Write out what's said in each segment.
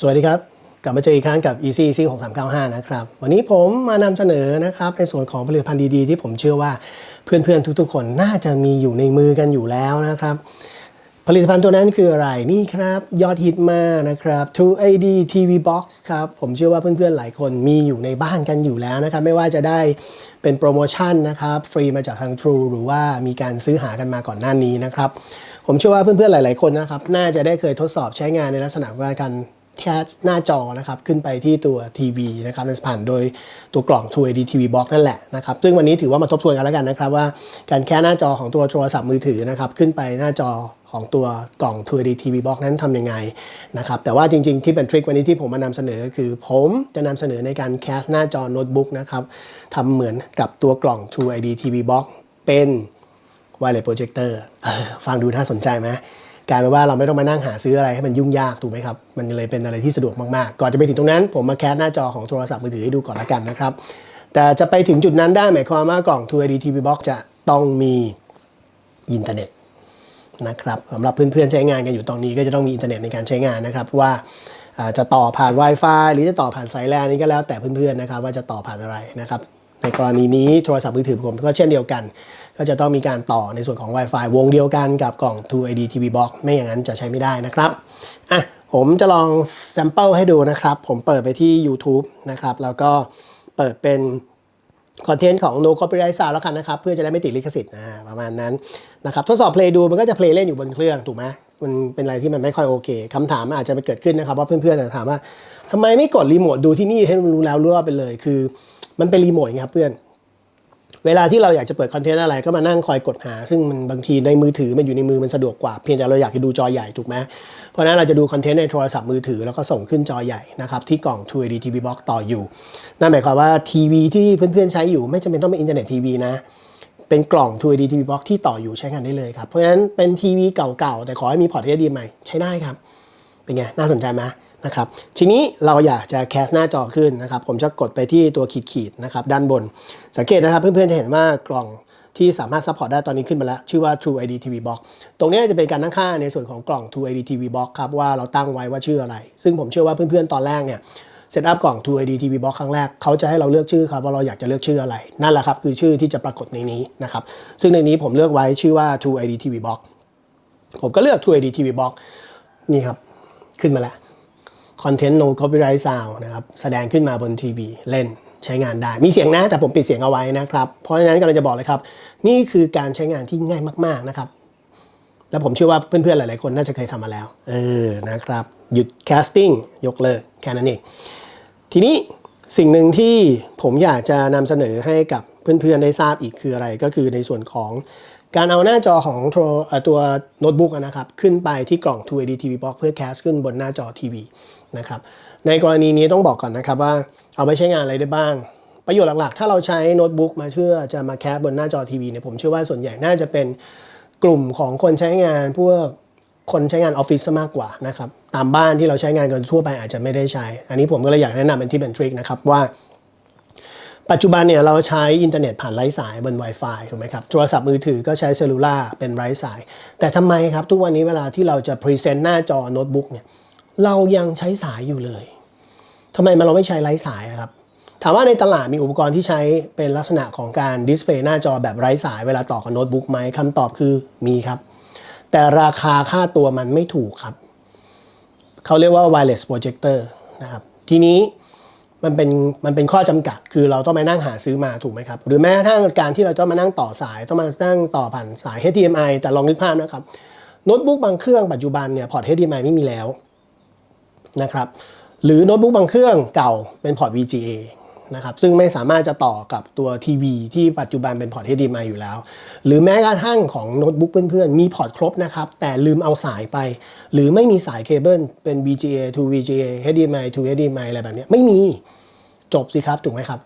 สวัสดีครับ กลับมาเจออีกครั้งกับ Easy Easy 6395 นะครับ วันนี้ผมมานำเสนอนะครับ ในส่วนของผลิตภัณฑ์ดีๆ ที่ผมเชื่อว่าเพื่อนๆ ทุกๆ คนน่าจะมีอยู่ในมือกันอยู่แล้วนะครับ ผลิตภัณฑ์ตัวนั้นคืออะไรนี่ครับ ยอดฮิตมากนะครับ True ID TV Box ครับ ผมเชื่อว่าเพื่อนๆ หลายคนมีอยู่ในบ้านกันอยู่แล้วนะครับ ไม่ว่าจะได้เป็นโปรโมชั่นนะครับ ฟรีมาจากทาง True หรือว่ามีการซื้อหากันมาก่อนหน้านี้นะครับผมเชื่อว่าเพื่อนๆหลาย ๆ คนนะครับ น่าจะได้เคยทดสอบใช้งานในลักษณะของการ แค่หน้าจอนะครับขึ้นไปที่ตัวทีวีนะครับผ่านโดยตัวกล่อง True ID TV Box นั่นแหละนะครับซึ่งวันนี้ถือว่ามาทบทวนกันแล้วกันนะครับว่าการแค่หน้าจอของตัวโทรศัพท์มือถือนะครับขึ้นไปหน้าจอของตัวกล่อง True ID TV Box นั้นทำยังไงนะครับแต่ว่าจริงๆที่เป็นทริควันนี้ที่ผมมานำเสนอคือผมจะนำเสนอในการแคสหน้าจอโน้ตบุ๊กนะครับทำเหมือนกับตัวกล่อง True ID TV Box เป็น wireless projector เออฟังดูน่าสนใจไหม กลายเป็นว่าเราไม่ต้องมานั่งหาซื้ออะไรให้มันยุ่งยากถูกไหมครับ มันเลยเป็นอะไรที่สะดวกมากๆ ก่อนจะไปถึงตรงนั้น ผมมาแคสหน้าจอของโทรศัพท์มือถือให้ดูก่อนละกันนะครับ แต่จะไปถึงจุดนั้นได้หมายความว่ากล่อง True ID TV Box จะต้องมีอินเทอร์เน็ตนะครับสำหรับเพื่อนๆใช้งานกันอยู่ตอนนี้ก็จะต้องมีอินเทอร์เน็ตในการใช้งานนะครับว่าจะต่อผ่าน Wi-Fi หรือจะต่อผ่านสายแลนนี่ก็แล้วแต่เพื่อนๆนะครับว่าจะต่อผ่านอะไรนะครับในกรณีนี้โทรศัพท์มือถือผมก็เช่นเดียวกัน ก็จะต้องมีการต่อในส่วนของ Wi-Fi วงเดียวกันกับกล่อง True ID TV Box ไม่อย่างนั้นจะใช้ไม่ได้นะครับอะผมจะลอง sample ให้ดูนะครับ ผมเปิดไปที่ YouTube นะครับ แล้วก็เปิดเป็นคอนเทนต์ของ no copyright sound แล้วกันนะครับ เพื่อจะได้ไม่ติดลิขสิทธิ์อ่าประมาณนั้นนะครับทดสอบเพลย์ดูมันก็จะเพลย์เล่นอยู่บนเครื่องถูกไหมมันเป็นอะไรที่มันไม่ค่อยโอเคคำถามอาจจะไปเกิดขึ้นนะครับ ว่าเพื่อนๆจะถามว่าทำไมไม่กดรีโมทดูที่นี่ให้มันรู้แล้วรู้ว่าไปเลย คือ มันเป็นรีโมทครับเพื่อน เวลาที่เราอยากจะเปิดคอนเทนต์อะไรก็มานั่งคอยกดหา ซึ่งมันบางทีในมือถือมันอยู่ในมือมันสะดวกกว่า เพียงแต่เราอยากจะดูจอใหญ่ถูกไหมเพราะฉะนั้นเราจะดูคอนเทนต์ในโทรศัพท์มือถือแล้วก็ส่งขึ้นจอใหญ่นะครับที่กล่อง True ID TV Box ต่ออยู่ นั่นหมายความว่าทีวีที่เพื่อนๆใช้อยู่ไม่จำเป็นต้องเป็นอินเทอร์เน็ตทีวีนะเป็นกล่อง True ID TV Box ที่ต่ออยู่ใช้งานได้เลยครับเพราะฉะนั้นเป็นทีวีเก่าๆแต่ขอให้มีพอร์ต HDMI ใช้ได้ครับ เป็นไงน่าสนใจไหม นะครับทีนี้เราอยากจะแคสหน้าจอขึ้นนะครับผมจะกดไปที่ตัวขีดๆนะครับด้านบน สังเกตนะครับเพื่อนๆจะเห็นว่ากล่องที่สามารถซัพพอร์ตได้ตอนนี้ขึ้นมาแล้ว ชื่อว่า True ID TV Box ตรงนี้จะเป็นการตั้งค่าในส่วนของกล่อง True ID TV Box ครับว่าเราตั้งไว้ว่าชื่ออะไร ซึ่งผมเชื่อว่าเพื่อนๆตอนแรกเนี่ยเซตอัพกล่อง True ID TV Box ครั้งแรกเขาจะให้เราเลือกชื่อครับว่าเราอยากจะเลือกชื่ออะไร นั่นแหละครับคือชื่อที่จะปรากฏในนี้นะครับซึ่งในนี้ผมเลือกไว้ชื่อว่า True ID TV Box ผมก็เลือก True ID TV Box นี่ครับขึ้นมาแล้ว Content No Copyright Sound นะครับแสดงขึ้นมาบนทีวีเล่นใช้งานได้ มีเสียงนะ แต่ผมปิดเสียงเอาไว้นะครับ เพราะฉะนั้นกำลังจะบอกเลยครับ นี่คือการใช้งานที่ง่ายมาก ๆนะครับ แล้วผมเชื่อว่าเพื่อนๆ หลายๆ คนน่าจะเคยทำมาแล้ว เออนะครับ หยุดแคสติ้งยกเลิกแค่นั้นเองทีนี้สิ่งหนึ่งที่ผมอยากจะนำเสนอให้กับเพื่อนๆ ได้ทราบอีกคืออะไรก็คือในส่วนของการเอาหน้าจอของตัวโน้ตบุ๊กนะครับ ขึ้นไปที่กล่อง True ID TV Box เพื่อแคสขึ้นบนหน้าจอทีวี นะครับ ในกรณีนี้ต้องบอกก่อนนะครับว่าเอาไปใช้งานอะไรได้บ้าง ประโยชน์หลักๆ ถ้าเราใช้โน้ตบุ๊กมาเพื่อจะมาแคสบนหน้าจอทีวีเนี่ยผมเชื่อว่าส่วนใหญ่น่าจะเป็นกลุ่มของคนใช้งานพวกคนใช้งานออฟฟิศมากกว่านะครับตามบ้านที่เราใช้งานกันทั่วไปอาจจะไม่ได้ใช้ อันนี้ผมก็เลยอยากแนะนำเป็นที่เป็นทริคนะครับว่า ปัจจุบันเนี่ยเราใช้อินเทอร์เน็ตผ่านไร้สายบน Wi-Fi ถูกไหมครับโทรศัพท์มือถือก็ใช้เซลลูล่าเป็นไร้สาย แต่ทำไมครับทุกวันนี้เวลาที่เราจะพรีเซนต์หน้าจอโน้ตบุ๊กเนี่ย เรายังใช้สายอยู่เลยทำไมมันเราไม่ใช้ไร้สายครับ ถามว่าในตลาดมีอุปกรณ์ที่ใช้เป็นลักษณะของการดิสเพลย์หน้าจอแบบไร้สายเวลาต่อกับโน้ตบุ๊กไหมคำตอบคือมีครับ แต่ราคาค่าตัวมันไม่ถูกครับ เขาเรียกว่า wireless projector นะครับ ทีนี้มันเป็นมันเป็นข้อจำกัด คือเราต้องมานั่งหาซื้อมาถูกไหมครับ หรือแม้กระทั่งการที่เราจะมานั่งต่อสายต้องมานั่งต่อผ่านสาย HDMI แต่ลองนึกภาพนะครับโน้ตบุ๊กบางเครื่องปัจจุบันเนี่ยพอร์ต HDMI ไม่มีแล้ว นะครับหรือโน้ตบุ๊กบางเครื่องเก่าเป็นพอร์ต VGA นะครับซึ่งไม่สามารถจะต่อกับตัวทีวีที่ปัจจุบันเป็นพอร์ต HDMI อยู่แล้ว หรือแม้กระทั่งของโน้ตบุ๊กเพื่อนๆ มีพอร์ตครบนะครับ แต่ลืมเอาสายไป หรือไม่มีสายเคเบิลเป็น VGA to VGA HDMI to HDMI อะไรแบบนี้ไม่มีจบสิครับ ถูกไหมครับ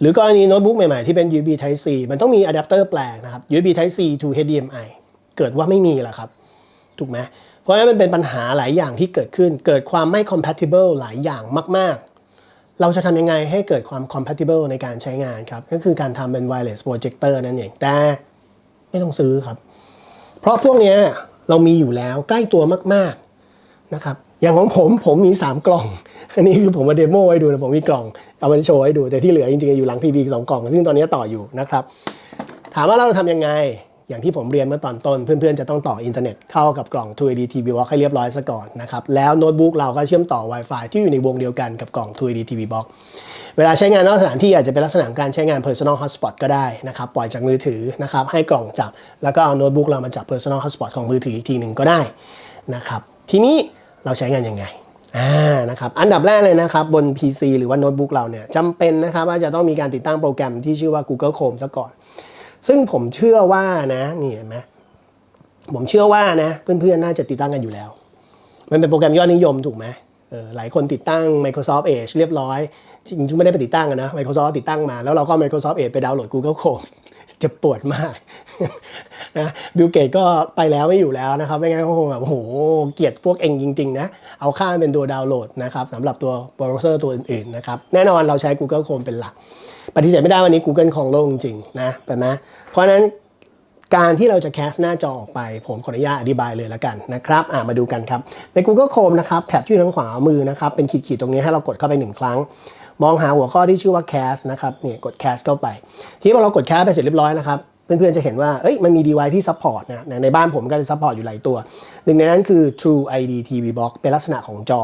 หรือกรณีโน้ตบุ๊กใหม่ๆ ที่เป็น USB Type C มันต้องมีอะแดปเตอร์แปลงนะครับ USB Type C to HDMI เกิดว่าไม่มีล่ะครับ ถูกไหม ราะฉะนั้นมันเป็นปัญหาหลายอย่างที่เกิดขึ้น เกิดความไม่ compatible หลายอย่างมาก ๆ เราจะทำยังไงให้เกิดความ compatible ในการใช้งานครับ ก็คือการทำเป็น wireless projector นั่นเอง แต่ไม่ต้องซื้อครับ เพราะพวกนี้เรามีอยู่แล้วใกล้ตัวมาก ๆ นะครับ อย่างของผมผมมี 3 กล่อง อันนี้คือผมมาเดโมให้ดูนะผมมีกล่อง เอามาโชว์ให้ดู แต่ที่เหลือจริงๆอยู่หลังพีบีสองกล่อง ซึ่งตอนนี้ต่ออยู่นะครับ ถามว่าเราทำยังไง อย่างที่ผมเรียนเมื่อตอนต้นเพื่อนๆ จะต้องต่ออินเทอร์เน็ตเข้ากับกล่อง 2AD TV Box ให้เรียบร้อยซะก่อนนะครับ แล้วโน้ตบุ๊กเราก็เชื่อมต่อ Wi-Fi ที่อยู่ในวงเดียวกันกับกล่อง 2AD TV Box เวลาใช้งานนอกสถานที่อาจจะเป็นลักษณะการใช้งาน Personal Hotspot ก็ได้นะครับ ปล่อยจากมือถือนะครับให้กล่องจับ แล้วก็เอาโน้ตบุ๊กเรามาจับ Personal Hotspot ของมือถืออีกทีหนึ่งก็ได้นะครับทีนี้เราใช้งานยังไงอ่านะครับอันดับแรกเลยนะครับบน PC หรือว่าโน้ตบุ๊กเราเนี่ยจำเป็นนะครับว่าจะต้องมีการติดตั้งโปรแกรมที่ชื่อว่า Google Chrome ซะก่อน ซึ่งผมเชื่อว่านะนี่เห็นไหมผมเชื่อว่านะเพื่อนๆน่าจะติดตั้งกันอยู่แล้ว มันเป็นโปรแกรมยอดนิยมถูกไหมออหลายคนติดตั้ง Microsoft Edge เรียบร้อย จริงๆไม่ได้ไปติดตั้งอะนะ Microsoft ติดตั้งมา แล้วเราก็ Microsoft Edge ไปดาวน์โหลด Google Chrome จะปวดมากนะบิลเกตก็ไปแล้วไม่อยู่แล้วนะครับ ไม่งั้นก็คงแบบโอ้โหเกลียดพวกเองจริง ๆ นะ เอาค่าเป็นตัวดาวน์โหลดนะครับสำหรับตัวเบราว์เซอร์ตัวอื่น ๆ นะครับ แน่นอนเราใช้ Google Chrome เป็นหลัก ปฏิเสธไม่ได้วันนี้ Google ของโลกจริง ๆ นะแต่นะเพราะฉะนั้นการที่เราจะแคสหน้าจอออกไป ผมขออนุญาตอธิบายเลยละกันนะครับมาดูกันครับใน Google Chrome นะครับแถบที่อยู่ทางขวามือนะครับเป็นขีดๆตรงนี้ให้เรากดเข้าไปหนึ่งครั้ง มองหาหัวข้อที่ชื่อว่า cast นะครับเนี่ยกด cast เข้าไป ที่พอเรากด cast ไปเสร็จเรียบร้อยนะครับเพื่อนๆจะเห็นว่าเอ้ยมันมี device ที่ support นะในบ้านผมก็จะ support อยู่หลายตัว หนึ่งในนั้นคือ True ID TV Box เป็นลักษณะของจอ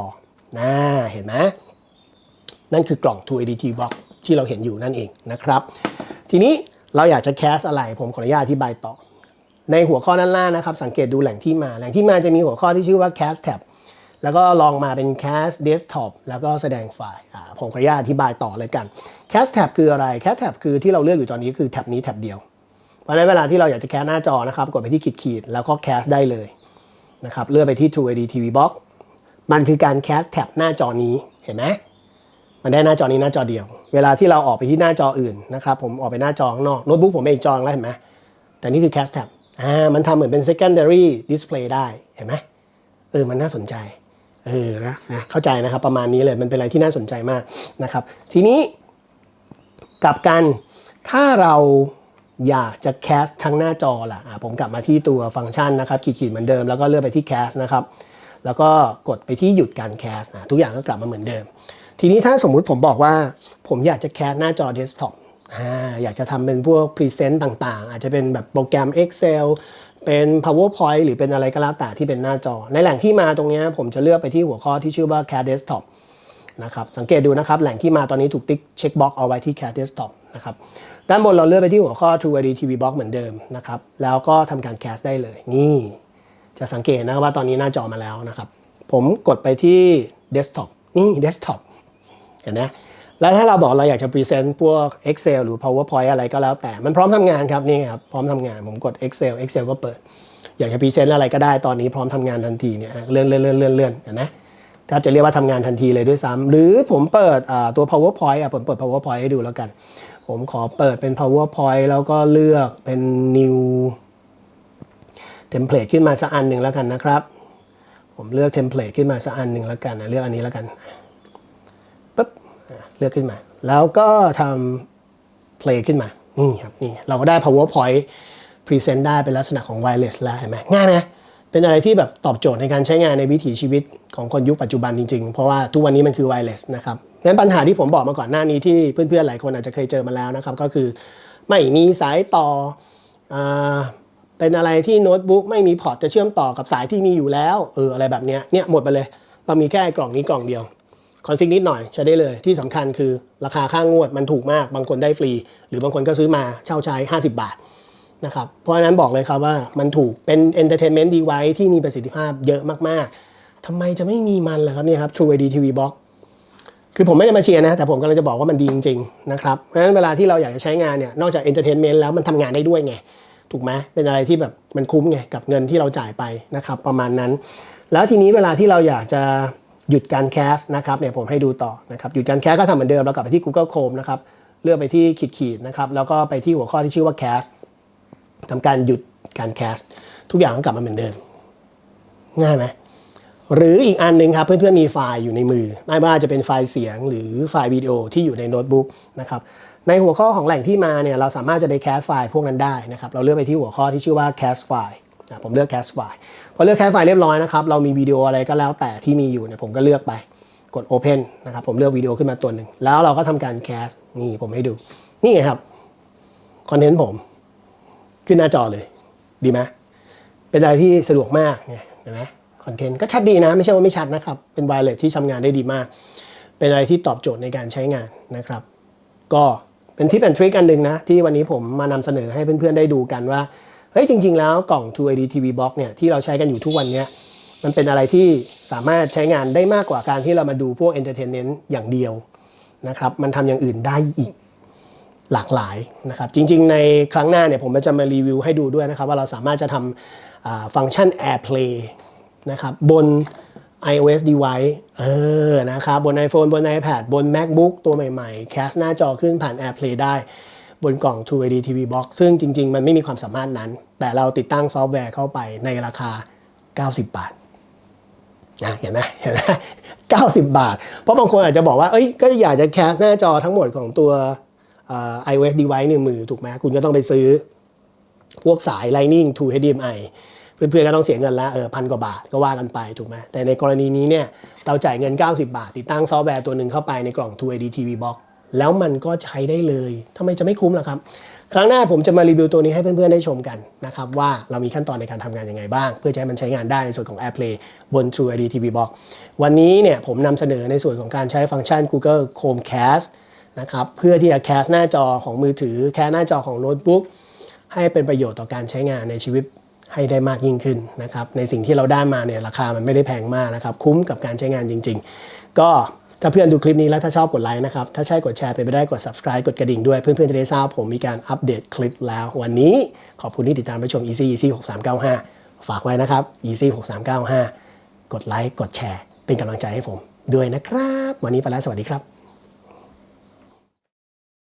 นะเห็นไหมนั่นคือกล่อง True ID TV Box ที่เราเห็นอยู่นั่นเองนะครับ ทีนี้เราอยากจะแคสอะไรผมขออนุญาตอธิบายต่อ ในหัวข้อด้านล่างนะครับ สังเกตดูแหล่งที่มา แหล่งที่มาจะมีหัวข้อที่ชื่อว่า cast tab แล้วก็ลองมาเป็น cast desktop แล้วก็แสดงไฟล์ผมขออนุญาตอธิบายต่อเลยกัน cast tab คืออะไร cast tab คือที่เราเลือกอยู่ตอนนี้คือแท็บนี้แท็บเดียว เพราะฉะนั้นเวลาที่เราอยากจะแคสหน้าจอนะครับ กดไปที่ขีดๆแล้วก็แคสได้เลยนะครับเลือกไปที่ True ID TV Box มันคือการแคสแท็บหน้าจอนี้เห็นไหมมันได้หน้าจอนี้หน้าจอเดียว เวลาที่เราออกไปที่หน้าจออื่นนะครับผมออกไปหน้าจอข้างนอกโน้ตบุ๊กผมเองจองแล้วเห็นไหมแต่นี่คือ Cast Tab อ่ามันทำเหมือนเป็น secondary display ได้เห็นไหมเออมันน่าสนใจ เออนะนะเข้าใจนะครับประมาณนี้เลยมันเป็นอะไรที่น่าสนใจมากนะครับ ทีนี้กลับกันถ้าเราอยากจะแคสทั้งหน้าจอล่ะผมกลับมาที่ตัวฟังก์ชันนะครับขีดๆเหมือนเดิมแล้วก็เลือกไปที่แคสนะครับแล้วก็กดไปที่หยุดการแคสนะทุกอย่างก็กลับมาเหมือนเดิม ทีนี้ถ้าสมมุติผมบอกว่า ผมอยากจะแคสหน้าจอเดสก์ท็อปอ่าอยากจะทำเป็นพวกพรีเซนต์ต่างๆ อาจจะเป็นแบบโปรแกรม Excel เป็น PowerPoint หรือเป็นอะไรก็แล้วแต่ที่เป็นหน้าจอ ในแหล่งที่มาตรงนี้ผมจะเลือกไปที่หัวข้อที่ชื่อว่า CAD Desktop นะครับสังเกตดูนะครับแหล่งที่มาตอนนี้ถูกติ๊กเช็คบ็อกเอาไว้ที่ CAD Desktop นะครับด้านบนเราเลือกไปที่หัวข้อ True ID TV Box เหมือนเดิมนะครับแล้วก็ทำการแคสได้เลย นี่จะสังเกตนะครับว่าตอนนี้หน้าจอมาแล้วนะครับ ผมกดไปที่ Desktop นี่ Desktop เห็นไหม แล้วถ้าเราบอกเราอยากจะพรีเซนต์พวก Excel หรือ PowerPoint อะไรก็แล้วแต่ มันพร้อมทำงานครับนี่ครับ พร้อมทำงาน ผมกด Excel Excel ก็เปิด อยากจะพรีเซนต์อะไรก็ได้ตอนนี้พร้อมทำงานทันทีเนี่ยเลื่อนเลื่อนเลื่อนเลื่อนเลื่อนเห็นไหมแทบจะเรียกว่าทำงานทันทีเลยด้วยซ้ำหรือผมเปิดตัว PowerPoint อะผมเปิด PowerPoint ให้ดูแล้วกัน ผมขอเปิดเป็น PowerPoint แล้วก็เลือกเป็น new เทมเพลตขึ้นมาสักอันหนึ่งแล้วกันนะครับ ผมเลือกเทมเพลตขึ้นมาสักอันหนึ่งแล้วกันนะเลือกอันนี้แล้วกัน เลือกขึ้นมา แล้วก็ทำ play ขึ้นมา นี่ครับนี่เราก็ได้ powerpoint present ได้เป็นลักษณะของ wireless แล้วเห็นไหมง่ายไหมเป็นอะไรที่แบบตอบโจทย์ในการใช้งานในวิถีชีวิตของคนยุคปัจจุบันจริง ๆ เพราะว่าทุกวันนี้มันคือ wireless นะครับงั้นปัญหาที่ผมบอกมาก่อนหน้านี้ที่เพื่อนๆหลายคนอาจจะเคยเจอมาแล้วนะครับ ก็คือไม่มีสายต่ออเป็นอะไรที่โน้ตบุ๊กไม่มีพอร์ตจะเชื่อมต่อกับสายที่มีอยู่แล้วเอออะไรแบบเนี้ยเนี่ยหมดไปเลย เรามีแค่กล่องนี้กล่องเดียว คอนฟิกนิดหน่อยใช้ได้เลยที่สำคัญคือราคาค่างวดมันถูกมากบางคนได้ฟรี หรือบางคนก็ซื้อมาเช่าใช้ 50 บาทนะครับเพราะฉะนั้นบอกเลยครับว่ามันถูกเป็น Entertainment Device ที่มีประสิทธิภาพเยอะมากๆทำไมจะไม่มีมันล่ะครับเนี่ยครับ True ID TV Box คือผมไม่ได้มาเชียร์นะ แต่ผมกำลังจะบอกว่ามันดีจริงๆนะครับเพราะฉะนั้นเวลาที่เราอยากจะใช้งานเนี่ยนอกจาก Entertainment แล้วมันทำงานได้ด้วยไง ถูกไหมเป็นอะไรที่แบบมันคุ้มไงกับเงินที่เราจ่ายไปนะครับประมาณนั้น แล้วทีนี้เวลาที่เราอยากจะ หยุดการแคสนะครับเนี่ยผมให้ดูต่อนะครับหยุดการแคสก็ทำเหมือนเดิมเรากลับไปที่ Google Chrome นะครับเลือกไปที่ขีดๆนะครับแล้วก็ไปที่หัวข้อที่ชื่อว่า cast ทำการหยุดการแคสทุกอย่างก็กลับมาเหมือนเดิม ง่ายไหมหรืออีกอันหนึ่งครับเพื่อนๆมีไฟล์อยู่ในมือ ไม่ว่าจะเป็นไฟล์เสียงหรือไฟล์วิดีโอที่อยู่ในโน้ตบุ๊กนะครับในหัวข้อของแหล่งที่มาเนี่ยเราสามารถจะไปแคสไฟล์พวกนั้นได้นะครับเราเลือกไปที่หัวข้อที่ชื่อว่า cast file อะ ผมเลือก Cast File พอเลือก Cast File เรียบร้อยนะครับ เรามีวิดีโออะไรก็แล้วแต่ที่มีอยู่เนี่ยผมก็เลือกไปกด Open นะครับ ผมเลือกวิดีโอขึ้นมาตัวหนึ่ง แล้วเราก็ทำการ Cast นี่ผมให้ดู นี่ไงครับคอนเทนต์ผม ขึ้นหน้าจอเลย ดีไหมเป็นอะไรที่สะดวกมากไงเห็นไหมคอนเทนต์ก็ชัดดีนะ ไม่ใช่ว่าไม่ชัดนะครับ เป็นไวเลสที่ทำงานได้ดีมาก เป็นอะไรที่ตอบโจทย์ในการใช้งานนะครับ ก็เป็นทิปแอนทริคอันหนึ่งนะ ที่วันนี้ผมมานำเสนอให้เพื่อนๆได้ดูกันว่า เฮ้ยจริง ๆ แล้วกล่อง2 AD TV Box เนี่ยที่เราใช้กันอยู่ทุกวันเนี้ยมันเป็นอะไรที่สามารถใช้งานได้มากกว่าการที่เรามาดูพวก Entertainment อย่างเดียวนะครับมันทำอย่างอื่นได้อีกหลากหลายนะครับจริง ๆ ในครั้งหน้าเนี่ยผมจะมารีวิวให้ดูด้วยนะครับว่าเราสามารถจะทำฟังก์ชัน AirPlay นะครับบน iOS device เออนะครับบน iPhone บน iPad บน MacBook ตัวใหม่ ๆ แคสหน้าจอขึ้นผ่าน AirPlay ได้ บนกล่อง True ID TV Box ซึ่งจริง ๆ มันไม่มีความสามารถนั้น แต่เราติดตั้งซอฟต์แวร์เข้าไปในราคา 90 บาทนะเห็นไหมเห็นไหม90บาท เพราะบางคนอาจจะบอกว่า เอ้ย ก็อยากจะแคสหน้าจอทั้งหมดของตัว iOS device ในมือถูกไหมคุณก็ต้องไปซื้อ พวกสาย Lightning to HDMI เพื่อนๆก็ต้องเสียเงินละเออพันกว่าบาทก็ว่ากันไปถูกไหมแต่ในกรณีนี้เนี่ย เราจ่ายเงิน 90 บาท ติดตั้งซอฟต์แวร์ตัวหนึ่งเข้าไปในกล่อง True ID TV Box แล้วมันก็ใช้ได้เลยทำไมจะไม่คุ้มล่ะครับ ครั้งหน้าผมจะมารีวิวตัวนี้ให้เพื่อนๆได้ชมกันนะครับว่าเรามีขั้นตอนในการทำงานยังไงบ้าง เพื่อจะให้มันใช้งานได้ในส่วนของ AirPlay บน True ID TV Box วันนี้เนี่ยผมนำเสนอในส่วนของการใช้ฟังก์ชัน Google Chromecast นะครับเพื่อที่จะแคสหน้าจอของมือถือ แคสหน้าจอของโน้ตบุ๊กให้เป็นประโยชน์ต่อการใช้งานในชีวิตให้ได้มากยิ่งขึ้นนะครับในสิ่งที่เราได้มาเนี่ยราคามันไม่ได้แพงมากนะครับคุ้มกับการใช้งานจริง ๆ ก็ ถ้าเพื่อนดูคลิปนี้แล้วถ้าชอบกดไลค์นะครับ ถ้าใช่กดแชร์ไปไม่ได้กด subscribe กดกระดิ่งด้วย เพื่อนๆจะได้ทราบผมมีการอัปเดตคลิปแล้ววันนี้ขอบคุณที่ติดตามรับชม Easy Easy 6395 ฝากไว้นะครับ Easy 6395 กดไลค์กดแชร์ เป็นกำลังใจให้ผมด้วยนะครับ วันนี้ไปแล้วสวัสดีครับ